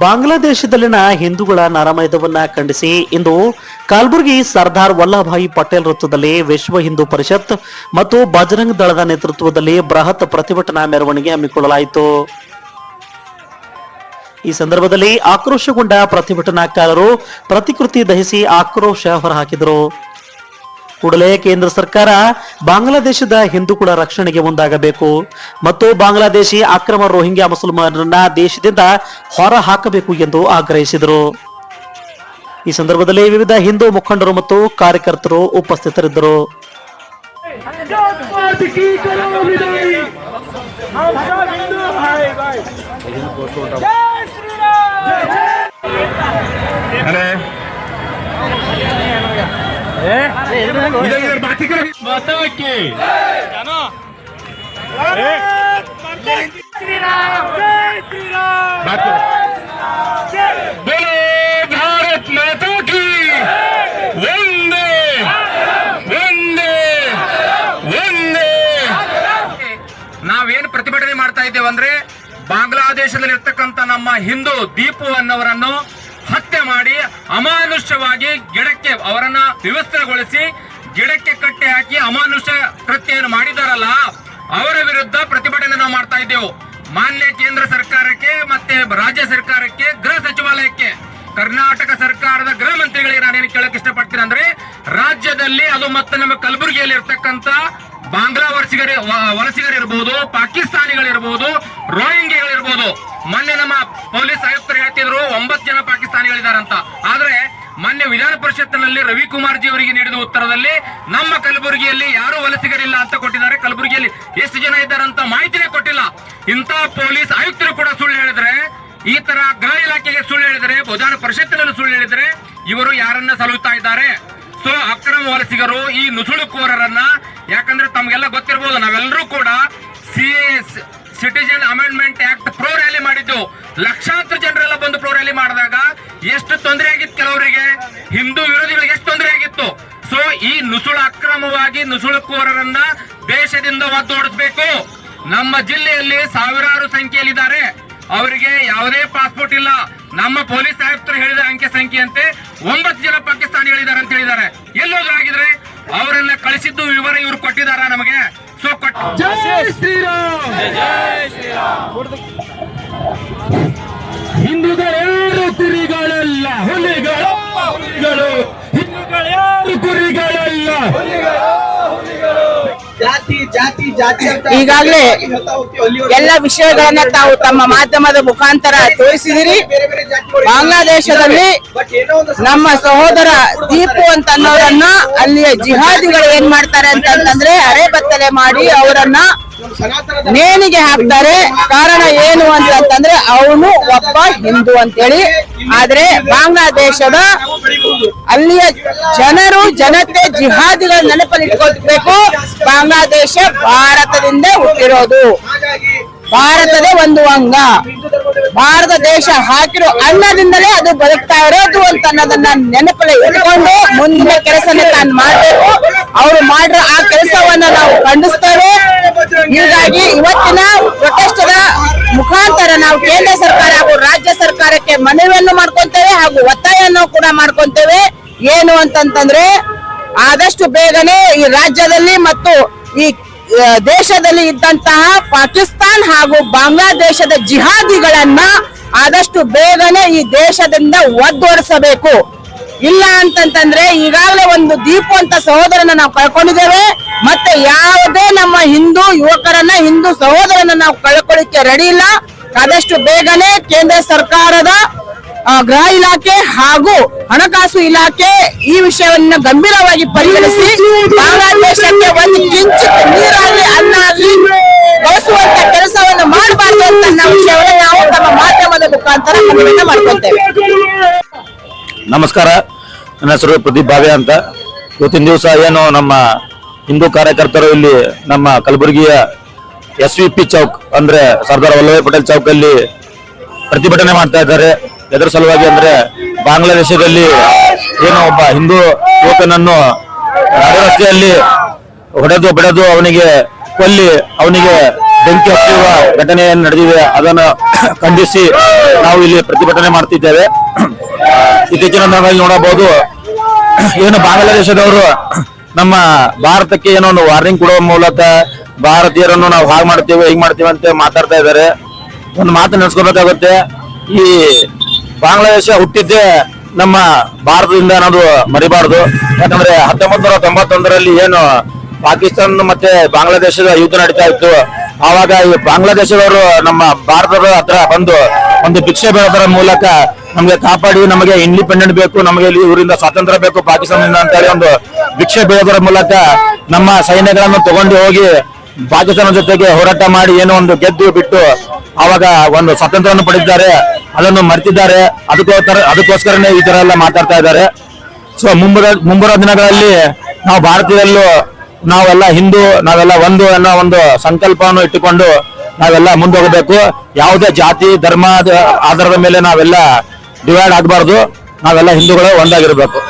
ಬಾಂಗ್ಲಾದೇಶದಲ್ಲಿನ ಹಿಂದೂಗಳ ನರಮಯದವನ್ನ ಖಂಡಿಸಿ ಇಂದು ಕಲಬುರಗಿ ಸರ್ದಾರ್ ವಲ್ಲಭಾಯಿ ಪಟೇಲ್ ವೃತ್ತದಲ್ಲಿ ವಿಶ್ವ ಹಿಂದೂ ಪರಿಷತ್ ಮತ್ತು ಬಜರಂಗ್ ದಳದ ನೇತೃತ್ವದಲ್ಲಿ ಬೃಹತ್ ಪ್ರತಿಭಟನಾ ಮೆರವಣಿಗೆ ಹಮ್ಮಿಕೊಳ್ಳಲಾಯಿತು. ಈ ಸಂದರ್ಭದಲ್ಲಿ ಆಕ್ರೋಶಗೊಂಡ ಪ್ರತಿಭಟನಾಕಾರರು ಪ್ರತಿಕೃತಿ ದಹಿಸಿ ಆಕ್ರೋಶ ಹೊರಹಾಕಿದರು. ಕೂಡಲೇ ಕೇಂದ್ರ ಸರ್ಕಾರ ಬಾಂಗ್ಲಾದೇಶದ ಹಿಂದೂಗಳ ರಕ್ಷಣೆಗೆ ಮುಂದಾಗಬೇಕು. ಮತ್ತು ಬಾಂಗ್ಲಾದೇಶಿ ಅಕ್ರಮ ರೋಹಿಂಗ್ಯಾ ಮುಸಲ್ಮಾನರನ್ನ ದೇಶದಿಂದ ಹೊರ ಹಾಕಬೇಕು ಎಂದು ಆಗ್ರಹಿಸಿದರು. ಈ ಸಂದರ್ಭದಲ್ಲಿ ವಿವಿಧ ಹಿಂದೂ ಮುಖಂಡರು ಮತ್ತು ಕಾರ್ಯಕರ್ತರು ಉಪಸ್ಥಿತರಿದ್ದರು. ಮಾತಾಡಕ್ಕೆ ಮಾತಾ ಕಿ ನಾವೇನು ಪ್ರತಿಭಟನೆ ಮಾಡ್ತಾ ಇದ್ದೇವೆ ಅಂದ್ರೆ ಬಾಂಗ್ಲಾದೇಶದಲ್ಲಿ ಇರ್ತಕ್ಕಂಥ ನಮ್ಮ ಹಿಂದೂ ದೀಪು ಅನ್ನೋರನ್ನು ಹತ್ಯೆ ಮಾಡಿ ಅಮಾನುಷ್ಯವಾಗಿ ಗಿಡಕ್ಕೆ ಅವರನ್ನ ವ್ಯವಸ್ಥೆಗೊಳಿಸಿ ಗಿಡಕ್ಕೆ ಕಟ್ಟೆ ಹಾಕಿ ಅಮಾನುಷ್ಯ ಕೃತ್ಯವನ್ನು ಮಾಡಿದಾರಲ್ಲ, ಅವರ ವಿರುದ್ಧ ಪ್ರತಿಭಟನೆ ನಾವು ಮಾಡ್ತಾ ಇದ್ದೆವು. ಮಾನ್ಯ ಕೇಂದ್ರ ಸರ್ಕಾರಕ್ಕೆ ಮತ್ತೆ ರಾಜ್ಯ ಸರ್ಕಾರಕ್ಕೆ, ಗೃಹ ಸಚಿವಾಲಯಕ್ಕೆ. ಕರ್ನಾಟಕ ಸರ್ಕಾರದ ಗೃಹ ಮಂತ್ರಿಗಳಿಗೆ ನಾನೇನು ಕೇಳಕ್ ಇಷ್ಟಪಡ್ತೀನಿ ಅಂದ್ರೆ, ರಾಜ್ಯದಲ್ಲಿ ಅದು ಮತ್ತೆ ನಮ್ಮ ಕಲಬುರಗಿಯಲ್ಲಿ ಇರ್ತಕ್ಕಂತ ಬಾಂಗ್ಲಾ ವಲಸಿಗರ ವಲಸಿಗರಿರ್ಬೋದು, ಪಾಕಿಸ್ತಾನಿಗಳಿರ್ಬೋದು, ರೋಹಿಂಗ್ಯಗಳಿರ್ಬೋದು. ಮೊನ್ನೆ ನಮ್ಮ ಪೊಲೀಸ್ ಆಯುಕ್ತರು ಹೇಳ್ತಿದ್ರು, ಒಂಬತ್ತು ಜನ ಪಾಕಿಸ್ತಾನಿಗಳಿದಾರಂತ ಆದ್ರೆ ಮೊನ್ನೆ ವಿಧಾನ ಪರಿಷತ್ನಲ್ಲಿ ರವಿಕುಮಾರ್ ಜಿ ಅವರಿಗೆ ನೀಡಿದ ಉತ್ತರದಲ್ಲಿ ನಮ್ಮ ಕಲಬುರಗಿಯಲ್ಲಿ ಯಾರು ವಲಸಿಗರಿಲ್ಲ ಅಂತ ಕೊಟ್ಟಿದ್ದಾರೆ. ಕಲಬುರಗಿಯಲ್ಲಿ ಎಷ್ಟು ಜನ ಇದ್ದಾರಂತ ಮಾಹಿತಿನೇ ಕೊಟ್ಟಿಲ್ಲ. ಇಂತ ಪೊಲೀಸ್ ಆಯುಕ್ತರು ಕೂಡ ಸುಳ್ಳು ಹೇಳಿದ್ರೆ, ಈ ತರ ಗೃಹ ಇಲಾಖೆಗೆ ಸುಳ್ಳು ಹೇಳಿದ್ರೆ, ವಿಧಾನ ಪರಿಷತ್ತಿನಲ್ಲಿ ಸುಳ್ಳು ಹೇಳಿದ್ರೆ ಇವರು ಯಾರನ್ನ ಸಲಹುತ್ತಾ ಇದ್ದಾರೆ? ಸೊ, ಅಕ್ರಮ ವಲಸಿಗರು ಈ ನುಸುಳುಕೋರರನ್ನ, ಯಾಕಂದ್ರೆ ತಮ್ಗೆಲ್ಲ ಗೊತ್ತಿರಬಹುದು ನಾವೆಲ್ಲರೂ ಕೂಡ C citizen amendment act rally ಮಾಡಿದ್ದು. ಲಕ್ಷಾಂತರ ಜನರೆಲ್ಲ ಬಂದು ಫ್ಲೋರ್ ರ್ಯಾಲಿ ಮಾಡಿದಾಗ ಎಷ್ಟು ತೊಂದರೆ ಆಗಿತ್ತು ಕೆಲವರಿಗೆ? ಹಿಂದೂ ವಿರೋಧಿಗಳಿಗೆ ಎಷ್ಟು ತೊಂದರೆ ಆಗಿತ್ತು? ಸೊ ಈ ನುಸುಳ ಅಕ್ರಮವಾಗಿ ನುಸುಳುಕೋರರನ್ನ ದೇಶದಿಂದ ಒದ್ದೋಡಿಸ್ಬೇಕು. ನಮ್ಮ ಜಿಲ್ಲೆಯಲ್ಲಿ ಸಾವಿರಾರು ಸಂಖ್ಯೆಯಲ್ಲಿದ್ದಾರೆ. ಅವರಿಗೆ ಯಾವುದೇ ಪಾಸ್ಪೋರ್ಟ್ ಇಲ್ಲ. ನಮ್ಮ ಪೊಲೀಸ್ ಆಯುಕ್ತರು ಹೇಳಿದ ಅಂಕೆ ಸಂಖ್ಯೆಯಂತೆ ಒಂಬತ್ತು ಜನ ಪಾಕಿಸ್ತಾನಿಗಳಿದ್ದಾರೆ ಅಂತ ಹೇಳಿದ್ದಾರೆ. ಎಲ್ಲೋದ್ರಾಗಿದ್ರೆ ಅವರನ್ನ ಕಳಿಸಿದ್ದು ವಿವರ ಇವರು ಕೊಟ್ಟಿದಾರ ನಮಗೆ? ಸೊ ಕೊಟ್ಟ ಹಿಂದೂಗಳ್ಯಾರು ಕುರಿಗಳಲ್ಲ ಹುಲಿಗಳು ಹುಲಿಗಳು. ಹಿಂದೂಗಳ್ಯಾರು ಕುರಿಗಳಲ್ಲ. ಜಾತಿ ಜಾತಿ ಈಗಾಗ್ಲೇ. ಎಲ್ಲ ವಿಷಯಗಳನ್ನ ತಾವು ತಮ್ಮ ಮಾಧ್ಯಮದ ಮುಖಾಂತರ ತೋರಿಸಿದಿರಿ. ಬಾಂಗ್ಲಾದೇಶದಲ್ಲಿ ನಮ್ಮ ಸಹೋದರ ದೀಪು ಅಂತ ಅನ್ನೋರನ್ನ ಅಲ್ಲಿಯ ಜಿಹಾದಿಗಳು ಏನ್ ಮಾಡ್ತಾರೆ ಅಂತಂದ್ರೆ ಅರೆಬತ್ತಲೆ ಮಾಡಿ ಅವರನ್ನ ನೇಣಿಗೆ ಹಾಕ್ತಾರೆ. ಕಾರಣ ಏನು ಅಂತಂದ್ರೆ ಅವನು ಒಬ್ಬ ಹಿಂದೂ ಅಂತೇಳಿ. ಆದ್ರೆ ಬಾಂಗ್ಲಾದೇಶದ ಅಲ್ಲಿಯ ಜನರು ಜನತೆ ಜಿಹಾದಿಗಳ ನೆನಪಲ್ಲಿ ಇಟ್ಕೊಳ್ಬೇಕು. ಬಾಂಗ್ಲಾದೇಶ ಭಾರತದಿಂದ ಹುಟ್ಟಿರೋದು. ಭಾರತದ ಒಂದು ಅಂಗ. ಭಾರತ ದೇಶ ಹಾಕಿರೋ ಅನ್ನದಿಂದಲೇ ಅದು ಬದುಕ್ತಾ ಇರೋದು. ಅನ್ನೋದನ್ನ ನೆನಪಲ್ಲಿ ಇಟ್ಕೊಂಡು ಮುಂದಿನ ಕೆಲಸನ ತಾನು ಮಾಡಬೇಕು. ಅವ್ರು ಮಾಡಿರೋ ಆ ಕೆಲಸವನ್ನ ನಾವು ಖಂಡಿಸ್ತೇವೆ. ಹೀಗಾಗಿ ಇವತ್ತಿನ ಪ್ರೊಟೆಸ್ಟ್ ಮುಖಾಂತರ ನಾವು ಕೇಂದ್ರ ಸರ್ಕಾರ ಹಾಗೂ ರಾಜ್ಯ ಸರ್ಕಾರಕ್ಕೆ ಮನವಿಯನ್ನು ಮಾಡ್ಕೊಂತೇವೆ ಹಾಗೂ ಒತ್ತಾಯವನ್ನು ಕೂಡ ಮಾಡ್ಕೊಂತೇವೆ. ಏನು ಅಂತಂತಂದ್ರೆ ಆದಷ್ಟು ಬೇಗನೆ ಈ ರಾಜ್ಯದಲ್ಲಿ ಮತ್ತು ಈ ದೇಶದಲ್ಲಿ ಇದ್ದಂತಹ ಪಾಕಿಸ್ತಾನ್ ಹಾಗೂ ಬಾಂಗ್ಲಾದೇಶದ ಜಿಹಾದಿಗಳನ್ನ ಆದಷ್ಟು ಬೇಗನೆ ಈ ದೇಶದಿಂದ ಒದ್ದೋಡಿಸಬೇಕು. ಇಲ್ಲ ಅಂತಂತಂದ್ರೆ ಈಗಾಗಲೇ ಒಂದು ದೀಪು ಅಂತ ಸಹೋದರನ ನಾವು ಕಳ್ಕೊಂಡಿದ್ದೇವೆ. ಮತ್ತೆ ಯಾವುದೇ ನಮ್ಮ ಹಿಂದೂ ಯುವಕರನ್ನ, ಹಿಂದೂ ಸಹೋದರನ ನಾವು ಕಳ್ಕೊಳ್ಳಿಕ್ಕೆ ರೆಡಿ ಇಲ್ಲ. ಆದಷ್ಟು ಬೇಗನೆ ಕೇಂದ್ರ ಸರ್ಕಾರದ ಗೃಹ ಇಲಾಖೆ ಹಾಗೂ ಹಣಕಾಸು ಇಲಾಖೆ ಈ ವಿಷಯವನ್ನ ಗಂಭೀರವಾಗಿ ಪರಿಗಣಿಸಿ. ಬಾಂಗ್ಲಾದೇಶಕ್ಕೆ ಒಂದು ಕಿಂಚಿತ್ ನೀರಾಗಲಿ ಅನ್ನ ಆಗಲಿ ಬಳಸುವಂತ ಕೆಲಸವನ್ನು ಮಾಡಬಾರ್ದು ಅಂತ ಅನ್ನೋ ವಿಷಯವನ್ನು ಮಾಧ್ಯಮದ ಮುಖಾಂತರ ಮಾಡ್ಕೊಳ್ತೇವೆ ನಮಸ್ಕಾರ. ನನ್ನ ಹೆಸರು ಪ್ರದೀಪ್ ಭಾವೆ ಅಂತ. ಇವತ್ತಿನ ದಿವಸ ಏನು ನಮ್ಮ ಹಿಂದೂ ಕಾರ್ಯಕರ್ತರು ಇಲ್ಲಿ ನಮ್ಮ ಕಲಬುರಗಿಯ ಎಸ್ ವಿ ಪಿ ಚೌಕ್, ಅಂದ್ರೆ ಸರ್ದಾರ್ ವಲ್ಲಭಾಯಿ ಪಟೇಲ್ ಚೌಕಲ್ಲಿ ಪ್ರತಿಭಟನೆ ಮಾಡ್ತಾ ಇದ್ದಾರೆ. ಎದರ ಸಲುವಾಗಿ ಅಂದ್ರೆ ಬಾಂಗ್ಲಾದೇಶದಲ್ಲಿ ಏನೋ ಒಬ್ಬ ಹಿಂದೂ ಯುವಕನನ್ನು ರಸ್ತೆಯಲ್ಲಿ ಹೊಡೆದು, ಬಿಡದು, ಅವನಿಗೆ ಕೊಲ್ಲಿ, ಅವನಿಗೆ ಬೆಂಕಿ ಹಚ್ಚುವ ಘಟನೆ ನಡೆದಿದೆ, ಅದನ್ನು ಖಂಡಿಸಿ ನಾವು ಇಲ್ಲಿ ಪ್ರತಿಭಟನೆ ಮಾಡ್ತಿದ್ದೇವೆ. ಇತ್ತೀಚಿನ ದಿನಗಳಲ್ಲಿ ನೋಡಬಹುದು, ಏನು ಬಾಂಗ್ಲಾದೇಶದವರು ನಮ್ಮ ಭಾರತಕ್ಕೆ ಏನೋ ಒಂದು ವಾರ್ನಿಂಗ್ ಕೊಡುವ ಮೂಲಕ ಭಾರತೀಯರನ್ನು ನಾವು ಹಾಗೆ ಮಾಡ್ತೀವಿ, ಹೀಗೆ ಮಾಡ್ತೀವಿ ಅಂತ ಮಾತಾಡ್ತಾ ಇದ್ದಾರೆ. ಒಂದು ಮಾತು ನೆನೆಸ್ಕೋಬೇಕಾಗುತ್ತೆ, ಈ ಬಾಂಗ್ಲಾದೇಶ ಹುಟ್ಟಿದ್ದೇ ನಮ್ಮ ಭಾರತದಿಂದ ಅನ್ನೋದು ಮರಿಬಾರದು. ಯಾಕಂದ್ರೆ ಹತ್ತೊಂಬತ್ತು ನೂರ ತೊಂಬತ್ತೊಂದರಲ್ಲಿ ಏನು ಪಾಕಿಸ್ತಾನ ಮತ್ತೆ ಬಾಂಗ್ಲಾದೇಶದ ಯುದ್ಧ ನಡೀತಾ ಇತ್ತು. ಆವಾಗ ಈ ಬಾಂಗ್ಲಾದೇಶದವರು ನಮ್ಮ ಭಾರತದ ಹತ್ರ ಬಂದು ಒಂದು ಭಿಕ್ಷೆ ಬೆಳೆದರ ಮೂಲಕ ನಮಗೆ ಕಾಪಾಡಿ, ನಮಗೆ ಇಂಡಿಪೆಂಡೆಂಟ್ ಬೇಕು, ನಮಗೆ ಇಲ್ಲಿ ಊರಿಂದ ಸ್ವಾತಂತ್ರ್ಯ ಬೇಕು, ಪಾಕಿಸ್ತಾನದಿಂದ ಅಂತ ಹೇಳಿ ಒಂದು ಭಿಕ್ಷೆ ಬೆಳೆದರ ಮೂಲಕ ನಮ್ಮ ಸೈನ್ಯಗಳನ್ನು ತಗೊಂಡು ಹೋಗಿ ಪಾಕಿಸ್ತಾನ ಜೊತೆಗೆ ಹೋರಾಟ ಮಾಡಿ ಏನೋ ಒಂದು ಗೆದ್ದು ಬಿಟ್ಟು ಆವಾಗ ಒಂದು ಸ್ವಾತಂತ್ರ್ಯವನ್ನು ಪಡೆದಿದ್ದಾರೆ. ಅದನ್ನು ಮರೆತಿದ್ದಾರೆ. ಅದಕ್ಕೋಸ್ಕರ, ಅದಕ್ಕೋಸ್ಕರನೇ ಈ ತರ ಎಲ್ಲ ಮಾತಾಡ್ತಾ ಇದ್ದಾರೆ. ಸೊ ಮುಂಬರ ಮುಂಬರುವ ದಿನಗಳಲ್ಲಿ ನಾವು ಭಾರತೀಯರಲ್ಲೂ ನಾವೆಲ್ಲ ಹಿಂದೂ, ನಾವೆಲ್ಲ ಒಂದು ಅನ್ನೋ ಒಂದು ಸಂಕಲ್ಪವನ್ನು ಇಟ್ಟುಕೊಂಡು ನಾವೆಲ್ಲ ಮುಂದೋಗಬೇಕು. ಯಾವುದೇ ಜಾತಿ ಧರ್ಮದ ಆಧಾರದ ಮೇಲೆ ನಾವೆಲ್ಲ ಡಿವೈಡ್ ಆಗಬಾರ್ದು. ನಾವೆಲ್ಲ ಹಿಂದೂಗಳು ಒಂದಾಗಿರ್ಬೇಕು.